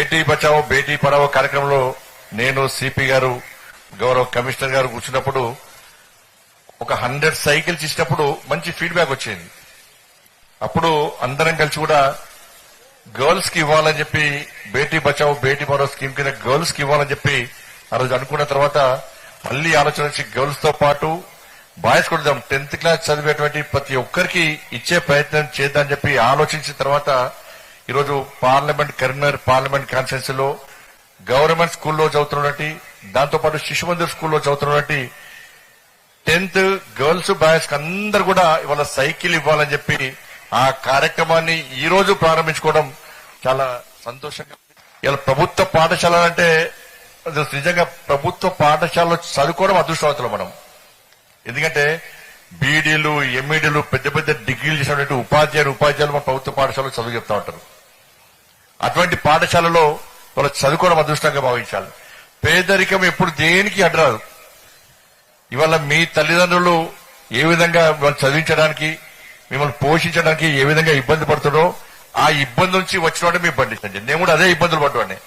బేటీ బచావో బేటీ పడావో కార్యక్రమంలో నేను సిపి గారు గౌరవ కమిషనర్ గారు కూర్చున్నప్పుడు ఒక హండ్రెడ్ సైకిల్స్ ఇచ్చినప్పుడు మంచి ఫీడ్బ్యాక్ వచ్చింది. అప్పుడు అందరం కలిసి కూడా గర్ల్స్కి ఇవ్వాలని చెప్పి బేటీ బచావో బేటీ పడావో స్కీమ్ కింద గర్ల్స్కి ఇవ్వాలని చెప్పి ఆ రోజు అనుకున్న తర్వాత మళ్ళీ ఆలోచన వచ్చి గర్ల్స్తో పాటు బాయ్స్ కూడా టెన్త్ క్లాస్ చదివేటువంటి ప్రతి ఒక్కరికి ఇచ్చే ప్రయత్నం చేద్దామని చెప్పి ఆలోచించిన తర్వాత ఈరోజు పార్లమెంట్ కరీంనగర్ పార్లమెంట్ కాన్స్టిట్యూన్సీ లో గవర్నమెంట్ స్కూల్లో చదువుతున్నటువంటి దాంతోపాటు శిశు మందిర్ స్కూల్లో చదువుతున్నటువంటి టెన్త్ గర్ల్స్ బాయ్స్ అందరు కూడా ఇవాళ సైకిల్ ఇవ్వాలని చెప్పి ఆ కార్యక్రమాన్ని ఈ రోజు ప్రారంభించుకోవడం చాలా సంతోషంగా ఇలా ప్రభుత్వ పాఠశాల అంటే నిజంగా ప్రభుత్వ పాఠశాలలో చదువుకోవడం అదృష్టవంతులు మనం. ఎందుకంటే బీడీలు ఎంఈడీలు పెద్ద పెద్ద డిగ్రీలు చేసినటువంటి ఉపాధ్యాయులు ఉపాధ్యాయులు మన ప్రభుత్వ పాఠశాలలో చదువు చెప్తా ఉంటారు. అటువంటి పాఠశాలలో వాళ్ళు చదువుకోవడం అదృష్టంగా భావించాలి. పేదరికం ఎప్పుడు దేనికి అడ్రాదు ఇవాళ మీ తల్లిదండ్రులు ఏ విధంగా మిమ్మల్ని చదివించడానికి మిమ్మల్ని పోషించడానికి ఏ విధంగా ఇబ్బంది పడుతుందో ఆ ఇబ్బంది నుంచి వచ్చిన మీ పండించండి నేను కూడా అదే ఇబ్బందులు పడ్డాన్ని